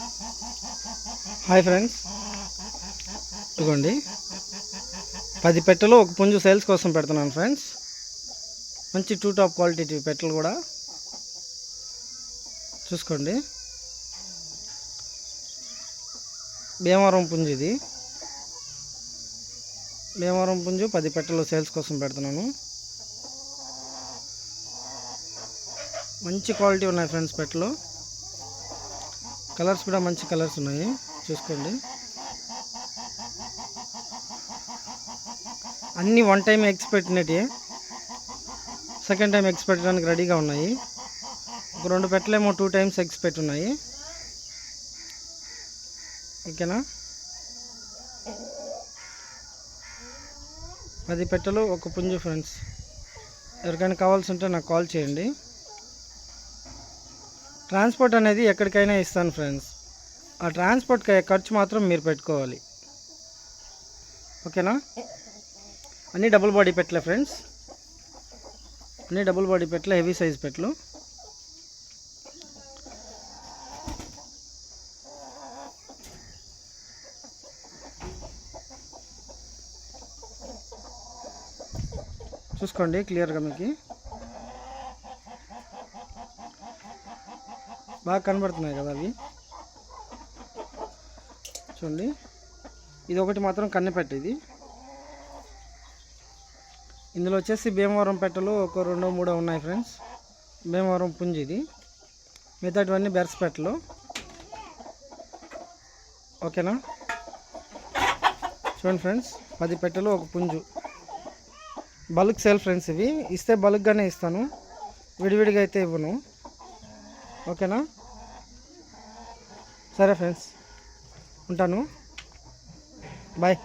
Hi friends. ఇదిగోండి. పది పెట్టెలు ఒక పుంజు సేల్స్ కోసం పెడుతున్నాను ఫ్రెండ్స్. మంచి టూ టాప్ క్వాలిటీ పెట్టెలు కూడా. చూసుకోండి. భీమవరం పుంజు ఇది. భీమవరం పుంజు పది పెట్టెలు సేల్స్ కోసం పెడుతున్నాను. మంచి క్వాలిటీ ఉన్నాయి ఫ్రెండ్స్ పెట్టెలు. కలర్స్ కూడా మంచి కలర్స్ ఉన్నాయి. చూసుకోండి. అన్నీ వన్ టైం ఎగ్స్ పెట్టినట్టే సెకండ్ టైం ఎగ్స్ పెట్టడానికి రెడీగా ఉన్నాయి. ఒక రెండు పెట్టలేమో టూ టైమ్స్ ఎగ్స్ పెట్టున్నాయి ఓకేనా? పది పెట్టెలు ఒక పుంజు ఫ్రెండ్స్ ఎవరికైనా కావాల్సి ఉంటే నాకు కాల్ చేయండి. ట్రాన్స్పోర్ట్ అనేది ఎక్కడికైనా ఇస్తాను ఫ్రెండ్స్. ఆ ట్రాన్స్పోర్ట్ ఖర్చు మాత్రం మీరు పెట్టుకోవాలి. ఓకేనా? అన్నీ డబుల్ బాడీ పెట్టలే ఫ్రెండ్స్. అన్నీ డబుల్ బాడీ పెట్టలే హెవీ సైజ్ పెట్టలు. చూసుకోండి క్లియర్గా మీకు. బాగా కనబడుతున్నాయి కదా అవి? చూడండి. ఇది ఒకటి మాత్రం కన్నెపెట్ట ఇది. ఇందులో వచ్చేసి భీమవరం పెట్టలు ఒక రెండో మూడో ఉన్నాయి ఫ్రెండ్స్. భీమవరం పుంజు ఇది. మిగతాటివన్నీ బెర్స్ పెట్టలు. ఓకేనా? చూడండి ఫ్రెండ్స్ పది పెట్టెలు ఒక పుంజు. బల్క్ సేల్ ఫ్రెండ్స్ ఇవి. ఇస్తే బల్క్గానే ఇస్తాను. విడివిడిగా అయితే ఇవ్వను. ఓకేనా? సరే ఫ్రెండ్స్ ఉంటాను. బాయ్.